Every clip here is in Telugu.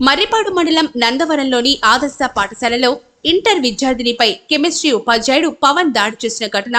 మర్రిపాడు మండలం నందవరంలోని ఆదర్శ పాఠశాలలో ఇంటర్ విద్యార్థినిపై కెమిస్ట్రీ ఉపాధ్యాయుడు పవన్ దాడి చేసిన ఘటన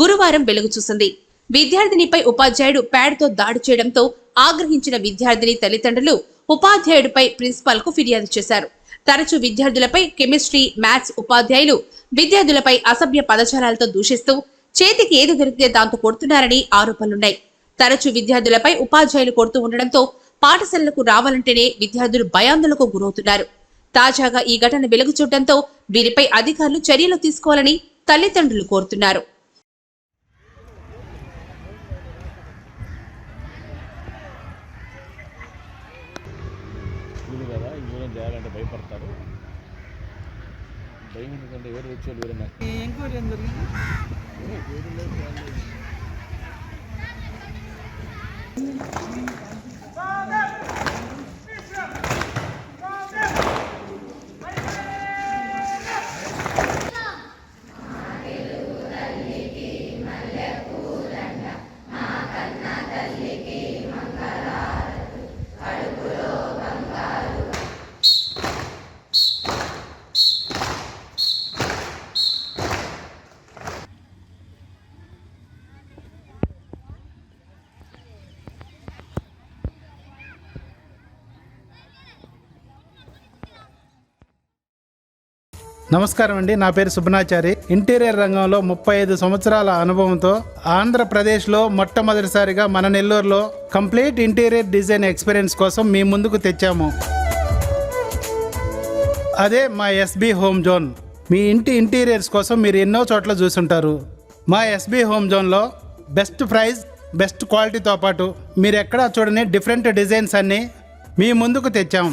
గురువారం వెలుగు చూసింది. విద్యార్థినిపై ఉపాధ్యాయుడు ప్యాడ్తో దాడి చేయడంతో ఆగ్రహించిన విద్యార్థిని తల్లిదండ్రులు ఉపాధ్యాయుడిపై ప్రిన్సిపాల్కు ఫిర్యాదు చేశారు. తరచూ విద్యార్థులపై కెమిస్ట్రీ మ్యాథ్స్ ఉపాధ్యాయులు విద్యార్థులపై అసభ్య పదజాలాలతో దూషిస్తూ చేతికి ఏది దొరికితే దాంతో కొడుతున్నారని ఆరోపణలున్నాయి. తరచూ విద్యార్థులపై ఉపాధ్యాయులు కొడుతూ ఉండడంతో పాఠశాలలకు రావాలంటేనే విద్యార్థులు భయాందోళనకు గురవుతున్నారు. తాజాగా ఈ ఘటన వెలుగు చూడటంతో వీరిపై అధికారులు చర్యలు తీసుకోవాలని తల్లిదండ్రులు కోరుతున్నారు. భయపడతారు. నమస్కారం అండి. నా పేరు సుబ్నాచారి ఇంటీరియర్ రంగంలో ముప్పై ఐదు సంవత్సరాల అనుభవంతో ఆంధ్రప్రదేశ్లో మొట్టమొదటిసారిగా మన నెల్లూరులో కంప్లీట్ ఇంటీరియర్ డిజైన్ ఎక్స్పీరియన్స్ కోసం మీ ముందుకు తెచ్చాము. అదే మా ఎస్బి హోమ్ జోన్. మీ ఇంటి ఇంటీరియర్స్ కోసం మీరు ఎన్నో చోట్ల చూసుంటారు. మా ఎస్బి హోమ్ జోన్లో బెస్ట్ ప్రైస్ బెస్ట్ క్వాలిటీతో పాటు మీరు ఎక్కడా చూడని డిఫరెంట్ డిజైన్స్ అన్నీ మీ ముందుకు తెచ్చాము